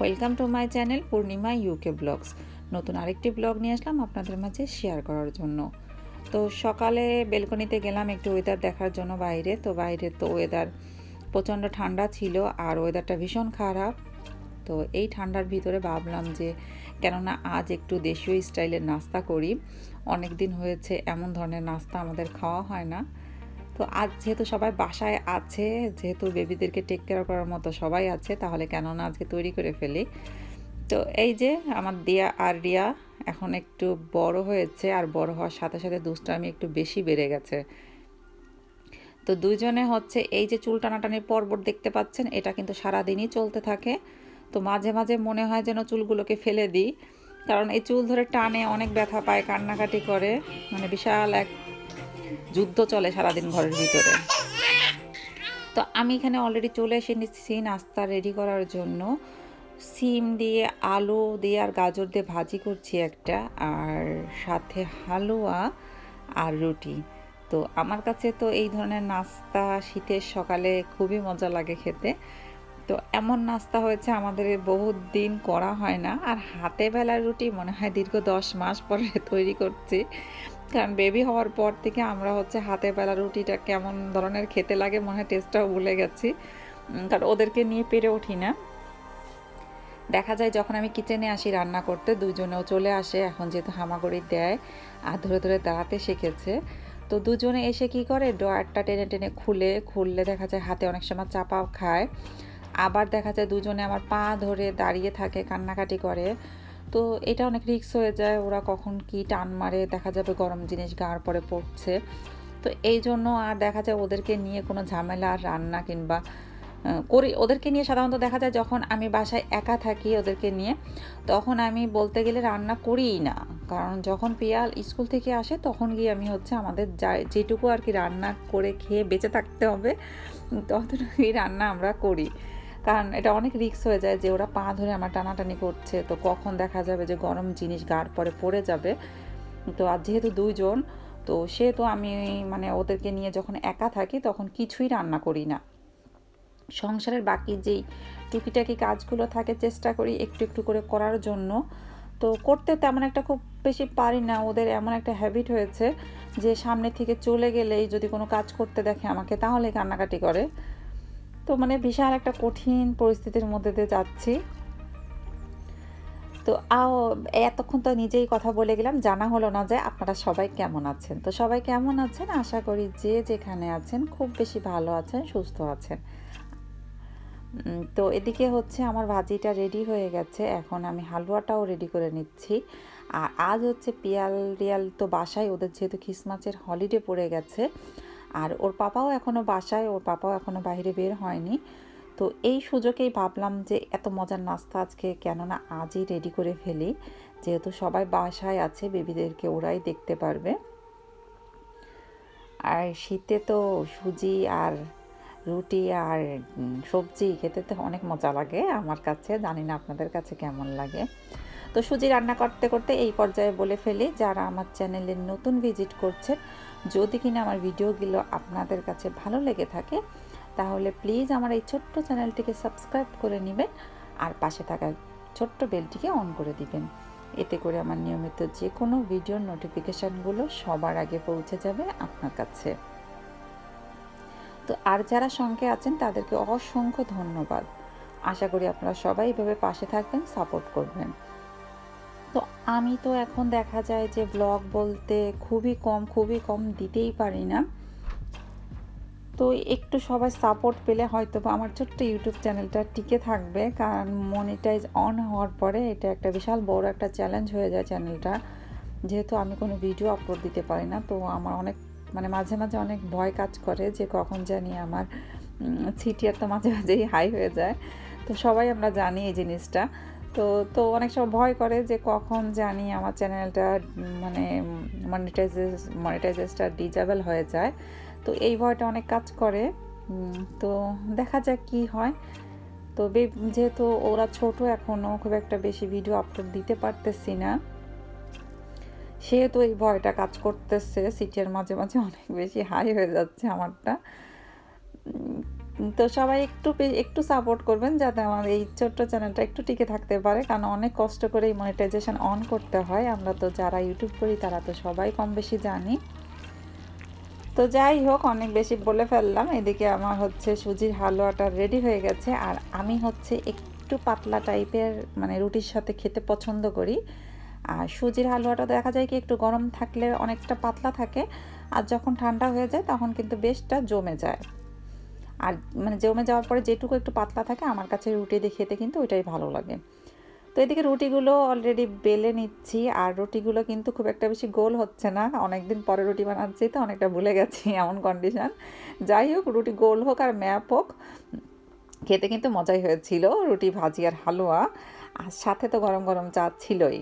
Welcome to my channel Purnima UK blogs নতুন আরেকটি blog নিয়ে আসলাম আপনাদের মাঝে শেয়ার করার জন্য। তো সকালে বেলকনিতে গেলাম একটু ওয়েদার দেখার জন্য বাইরে। তো বাইরে তো ওয়েদার প্রচণ্ড ঠান্ডা ছিল আর ওয়েদারটা ভীষণ খারাপ। তো এই ঠান্ডার ভিতরে ভাবলাম যে কেননা আজ একটু দেশীয় স্টাইলের নাস্তা করি। অনেক দিন হয়েছে এমন ধরনের নাস্তা আমাদের খাওয়া হয় না। তো আজ যেহেতু সবাই বাসায় আছে, যেহেতু বেবিদেরকে টেক কেয়ার করার মতো সবাই আছে, তাহলে কেন না আজকে তৈরি করে ফেলি। তো এই যে আমার দিয়া আর রিয়া এখন একটু বড় হয়েছে আর বড় হওয়ার সাথে সাথে দুষ্টামি একটু বেশি বেড়ে গেছে। তো দুইজনে হচ্ছে এই যে চুল টানাটানির পর্বত দেখতে পাচ্ছেন, এটা কিন্তু সারাদিনই চলতে থাকে। তো মাঝে মাঝে মনে হয় যেন চুলগুলোকে ফেলে দিই, কারণ এই চুল ধরে টানে অনেক ব্যথা পায়, কান্নাকাটি করে। মানে বিশাল এক যুদ্ধ চলে সারাদিন ঘরের ভিতরে। তো আমি এখানে অলরেডি চলে এসে নিচ্ছি নাস্তা রেডি করার জন্য। সিম দিয়ে, আলু দিয়ে আর গাজর দিয়ে ভাজি করছি একটা। আর সাথে হালুয়া আর রুটি। তো আমার কাছে তো এই ধরনের নাস্তা শীতের সকালে খুবই মজা লাগে খেতে। তো এমন নাস্তা হয়েছে আমাদের বহুত দিন করা হয় না। আর হাতে বেলার রুটি মনে হয় দীর্ঘ দশ মাস পরে তৈরি করছি। কারণ বেবি হওয়ার পর থেকে আমরা হচ্ছে হাতে বেলা রুটিটা কেমন ধরনের খেতে লাগে মনে হয় টেস্টটাও ভুলে গেছি। কারণ ওদেরকে নিয়ে পেরে উঠি না। দেখা যায় যখন আমি কিচেনে আসি রান্না করতে, দুজনেও চলে আসে, এখন যেহেতু হামাগুড়ি দেয়, আর ধরে ধরে দাঁড়াতে শিখেছে। তো দুজনে এসে কি করে, ড্রয়ারটা টেনে টেনে খুলে, খুললে দেখা যায় হাতে অনেক সময় চাপা খায়। আবার দেখা যায় দুজনে আমার পা ধরে দাঁড়িয়ে থাকে, কান্নাকাটি করে। তো এটা অনেক রিক্স হয়ে যায়, ওরা কখন কি টান মারে, দেখা যাবে গরম জিনিস গার পরে পড়ছে। তো এই জন্য আর দেখা যায় ওদেরকে নিয়ে কোনো ঝামেলা রান্না কিংবা করি, ওদেরকে নিয়ে সাধারণত দেখা যায় যখন আমি বাসায় একা থাকি ওদেরকে নিয়ে, তখন আমি বলতে গেলে রান্না করিই না। কারণ যখন পিয়াল স্কুল থেকে আসে তখন গিয়ে আমি হচ্ছে আমাদের যেটুকু আর কি রান্না করে খেয়ে বেঁচে থাকতে হবে, ততটুকুই রান্না আমরা করি। কারণ এটা অনেক রিক্স হয়ে যায় যে ওরা পা ধরে আমার টানাটানি করছে। তো কখন দেখা যাবে যে গরম জিনিস গার পরে পড়ে যাবে? তো আর যেহেতু দুইজন, তো সে তো আমি মানে ওদেরকে নিয়ে যখন একা থাকি তখন কিছুই রান্না করি না। সংসারের বাকি যেই টুকিটাকি কাজগুলো থাকে চেষ্টা করি একটু একটু করে করার জন্য। তো করতে তেমন একটা খুব বেশি পারি না। ওদের এমন একটা হ্যাবিট হয়েছে যে সামনে থেকে চলে গেলেই যদি কোনো কাজ করতে দেখে আমাকে তাহলে কান্নাকাটি করে। তো মানে বিশাল একটা কঠিন পরিস্থিতির মধ্যে দিয়ে যাচ্ছি। তো আও, এতক্ষণ তো নিজেই কথা বলে গেলাম, জানা হলো না যে আপনারা সবাই কেমন আছেন। তো সবাই কেমন আছেন? আশা করি যে যেখানে আছেন খুব বেশি ভালো আছেন, সুস্থ আছেন। তো এদিকে হচ্ছে আমার ভাজিটা রেডি হয়ে গেছে, এখন আমি হালুয়াটাও রেডি করে নিচ্ছি। আর আজ হচ্ছে পিয়াল রিয়াল তো বাসায়, ওদের যেহেতু খ্রিসমাসের হলিডে পড়ে গেছে আর ওর পাপাও এখনও বাসায়, ওর পাপাও এখনও বাইরে বের হয়নি। তো এই সুযোগেই ভাবলাম যে এত মজার নাস্তা আজকে কেননা আজই রেডি করে ফেলি। যেহেতু সবাই বাসায় আছে, বেবিদেরকে ওরাই দেখতে পারবে। আর শীতে তো সুজি আর রুটি আর সবজি খেতে তো অনেক মজা লাগে আমার কাছে। জানি না আপনাদের কাছে কেমন লাগে। তো সুজি রান্না করতে করতে এই পর্যায়ে বলে ফেলি, যারা আমার চ্যানেলে নতুন ভিজিট করছেন যদি কিনা আমার ভিডিওগুলো আপনাদের কাছে ভালো লেগে থাকে, তাহলে প্লিজ আমার এই ছোট্ট চ্যানেলটিকে সাবস্ক্রাইব করে নেবেন আর পাশে থাকা ছোট্ট বেলটিকে অন করে দিবেন। এতে করে আমার নিয়মিত যে কোনো ভিডিওর নোটিফিকেশানগুলো সবার আগে পৌঁছে যাবে আপনার কাছে। তো আর যারা সঙ্গে আছেন, তাদেরকে অসংখ্য ধন্যবাদ। আশা করি আপনারা সবাই এভাবে পাশে থাকবেন সাপোর্ট করবেন। তো আমি তো এখন দেখা যায় যে ব্লগ বলতে খুবই কম খুবই কম দিতেই পারি না। তো একটু সবাই সাপোর্ট পেলে হয়তো আমার ছোট্ট ইউটিউব চ্যানেলটা টিকে থাকবে, কারণ মনিটাইজ অন হওয়ার পরে এটা একটা বিশাল বড় একটা চ্যালেঞ্জ হয়ে যায় চ্যানেলটা যেহেতু আমি কোনো ভিডিও আপলোড দিতে পারি না, তো আমার অনেক মানে মাঝে মাঝে অনেক ভয় কাজ করে যে কখন জানি আমার সিটিআর তো মাঝে মাঝেই হাই হয়ে যায়। তো সবাই আমরা জানি এই জিনিসটা। তো তো অনেক সময় ভয় করে যে কখন জানি আমার চ্যানেলটা মানে মনিটাইজেস মনিটাইজেসটা ডিজেবল হয়ে যায়। তো এই ভয়টা অনেক কাজ করে। তো দেখা যাক কি হয়। তো যেহেতু ওরা ছোট এখনও খুব একটা বেশি ভিডিও আপলোড দিতে পারতেছি না। সেহেতু এই ভয়টা কাজ করতেছে। সিটের মাঝে মাঝে অনেক বেশি হাই হয়ে যাচ্ছে আমারটা। তো সবাই একটু একটু সাপোর্ট করবেন যাতে আমার এই ছোট্ট চ্যানেলটা একটু টিকে থাকতে পারে। কারণ অনেক কষ্ট করে এই মনিটাইজেশন অন করতে হয়। আমরা তো যারা ইউটিউব করি, তারা তো সবাই কম বেশি জানি। তো যাই হোক, অনেক বেশি বলে ফেললাম। এদিকে আমার হচ্ছে সুজির হালুয়াটা রেডি হয়ে গেছে। আর আমি হচ্ছে একটু পাতলা টাইপের মানে রুটির সাথে খেতে পছন্দ করি। আর সুজির হালুয়াটা দেখা যায় কি, একটু গরম থাকলে অনেকটা পাতলা থাকে। আর যখন ঠান্ডা হয়ে যায়, তখন কিন্তু বেশটা জমে যায়। আর মানে জমে যাওয়ার পরে যেটুকু একটু পাতলা থাকে, আমার কাছে রুটি দিয়ে খেতে কিন্তু ওইটাই ভালো লাগে। তো এদিকে রুটিগুলো অলরেডি বেলে নিচ্ছি, আর রুটিগুলো কিন্তু খুব একটা বেশি গোল হচ্ছে না। অনেকদিন পরে রুটি বানাচ্ছি তো অনেকটা ভুলে গেছি এমন কন্ডিশন যাই হোক, রুটি গোল হোক আর ম্যাপ হোক, খেতে কিন্তু মজাই হয়েছিল, রুটি ভাজি আর হালুয়া। আর সাথে তো গরম গরম চা ছিলই।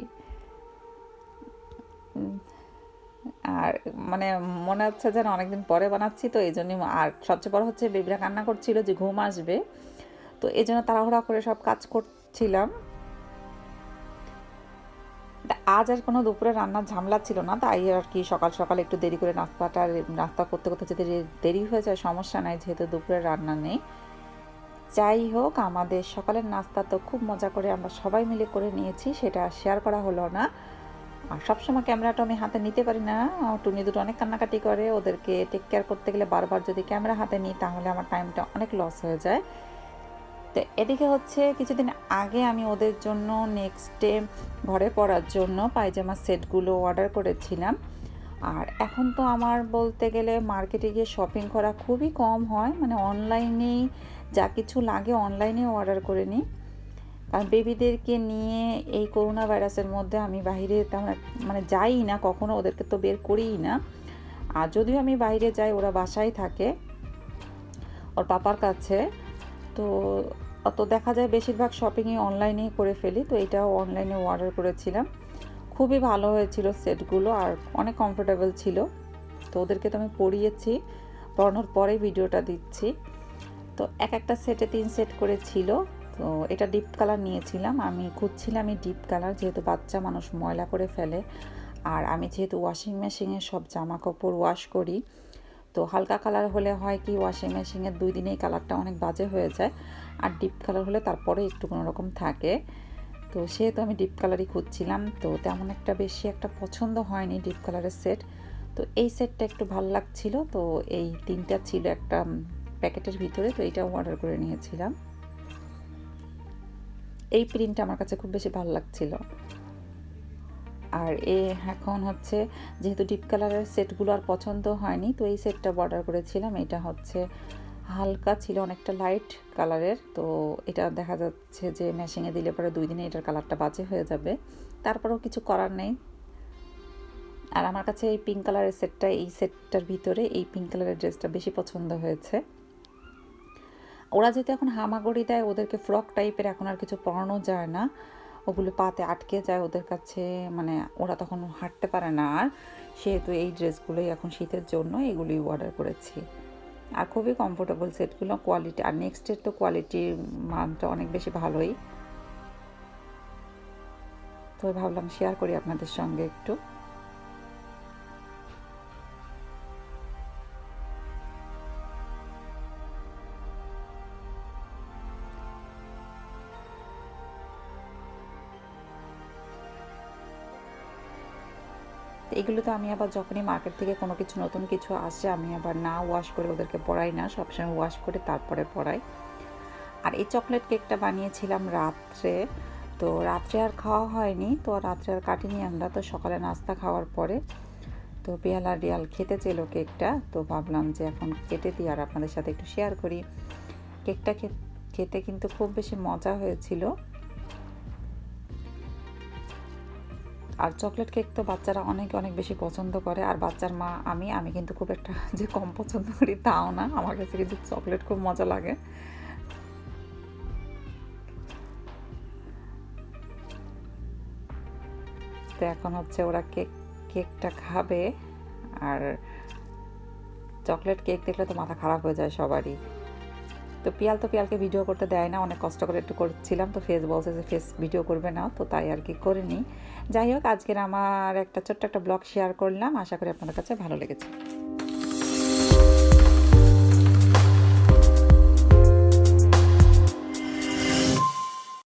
আর মানে মনে হচ্ছে যেন অনেকদিন পরে বানাচ্ছি, তো এই জন্যই আর সবচেয়ে বড় হচ্ছে বেবিরা কান্না করছিল যে ঘুম আসবে। তো এই জন্য তাড়াহুড়া করে সব কাজ করছিলাম। আজ আর কোনো দুপুরে রান্নার ঝামেলা ছিল না, তাই আর কি সকাল সকাল একটু দেরি করে নাস্তাটা, নাস্তা করতে করতে যদি দেরি হয়ে যায় সমস্যা নাই, যেহেতু দুপুরে রান্না নেই। যাই হোক, আমাদের সকালের নাস্তা তো খুব মজা করে আমরা সবাই মিলে করে নিয়েছি, সেটা শেয়ার করা হলো না। আর সবসময় ক্যামেরাটা আমি হাতে নিতে পারি না। টুনি দুটো অনেক কান্নাকাটি করে। ওদেরকে টেক কেয়ার করতে গেলে বারবার যদি ক্যামেরা হাতে নিই, তাহলে আমার টাইমটা অনেক লস হয়ে যায়। তো এদিকে হচ্ছে, কিছুদিন আগে আমি ওদের জন্য নেক্সট ডে ঘরে পড়ার জন্য পায়জামা সেটগুলো অর্ডার করেছিলাম। আর এখন তো আমার বলতে গেলে মার্কেটে গিয়ে শপিং করা খুবই কম হয়। মানে অনলাইনেই যা কিছু লাগে অনলাইনে অর্ডার করে নিই। কারণ বেবিদেরকে নিয়ে এই করোনা ভাইরাসের মধ্যে আমি বাইরে তেমন মানে যাই না, কখনো ওদেরকে তো বের করিই না। আর যদিও আমি বাইরে যাই, ওরা বাসায় থাকে, ওর পাপার কাছে। তো, অত দেখা যায় বেশিরভাগ শপিংই অনলাইনেই করে ফেলি, তো এটাও অনলাইনে অর্ডার করেছিলাম। খুবই ভালো হয়েছিল সেটগুলো, আর অনেক কমফোর্টেবল ছিল। তো ওদেরকে তো আমি পরিয়েছি, পরানোর পরে ভিডিওটা দিচ্ছি। তো এক একটা সেটে তিন সেট করে ছিল। তো এটা ডিপ কালার নিয়েছিলাম। আমি খুঁজছিলাম এই ডিপ কালার যেহেতু বাচ্চা মানুষ ময়লা করে ফেলে। আর আমি যেহেতু ওয়াশিং মেশিনে সব জামা কাপড় ওয়াশ করি, তো হালকা কালার হলে হয় কি ওয়াশিং মেশিনের দুই দিনেই কালারটা অনেক বাজে হয়ে যায়। আর ডিপ কালার হলে তারপরে একটু কোনো রকম থাকে। তো সেহেতু আমি ডিপ কালারই খুঁজছিলাম, তো তেমন একটা বেশি একটা পছন্দ হয়নি ডিপ কালারের সেট তো এই সেটটা একটু ভালো লাগছিল, তো এই তিনটা ছিল একটা প্যাকেটের ভিতরে, তো এইটাও অর্ডার করে নিয়েছিলাম। এই প্রিন্টটা আমার কাছে খুব বেশি ভালো লাগছিল। আর এ এখন হচ্ছে, যেহেতু ডিপ কালারের সেটগুলো আর পছন্দ হয়নি, তো এই সেটটা অর্ডার করেছিলাম। এটা হচ্ছে হালকা ছিল, অনেকটা লাইট কালারের। তো এটা দেখা যাচ্ছে যে মেশিনে দিলে পরে দুই দিনে এটার কালারটা বাজে হয়ে যাবে। তারপরেও কিছু করার নেই। আর আমার কাছে এই পিঙ্ক কালারের সেটটা এই সেটটার ভিতরে এই পিঙ্ক কালারের ড্রেসটা বেশি পছন্দ হয়েছে। ওরা যেহেতু এখন হামাগুড়ি দেয়, ওদেরকে ফ্রক টাইপের এখন আর কিছু পরানো যায় না। ওগুলো পাতে আটকে যায় ওদের কাছে মানে ওরা তখন হাঁটতে পারে না। আর সেহেতু এই ড্রেসগুলোই এখন শীতের জন্য এগুলি অর্ডার করেছি। আর খুবই কমফোর্টেবল সেটগুলো কোয়ালিটি আর নেক্সটের তো কোয়ালিটির মানটা অনেক বেশি ভালোই। তো ভাবলাম শেয়ার করি আপনাদের সঙ্গে একটু। তো এগুলো তো আমি আবার যখনই মার্কেট থেকে কোনো কিছু, নতুন কিছু আসে, আমি আবার না ওয়াশ করে ওদেরকে পড়াই না, সবসময় ওয়াশ করে তারপরে পড়াই। আর এই চকলেট কেকটা বানিয়েছিলাম রাত্রে, তো রাত্রে আর খাওয়া হয়নি, তো রাত্রে আর কাটিনি আমরা, তো সকালে নাস্তা খাওয়ার পরে, তো পেয়াল রিয়াল খেতে চেলো কেকটা তো ভাবলাম যে এখন কেটে দিই আর আপনাদের সাথে একটু শেয়ার করি। কেকটা খেতে কিন্তু খুব বেশি মজা হয়েছিল। আর চকলেট কেক তো বাচ্চারা অনেক অনেক বেশি পছন্দ করে, আর বাচ্চার মা, আমি আমি কিন্তু খুব একটা যে কম পছন্দ করি তাও না। আমার কাছে কিন্তু চকলেট খুব মজা লাগে। তো এখন হচ্ছে ওরা কেক, কেকটা খাবে, আর চকলেট কেক দেখলে তো মাথা খারাপ হয়ে যায় সবারই। তো পিয়াল তো পিয়ালকে ভিডিও করতে দেয় না, অনেক কষ্ট করে একটু করছিলাম, তো ফেস বলছে যে ফেস ভিডিও করবে না, তো তাই আর কি করিনি যাই হোক, আজকের আমার একটা ছোট্ট একটা ব্লগ শেয়ার করলাম, আশা করি আপনাদের কাছে ভালো লেগেছে।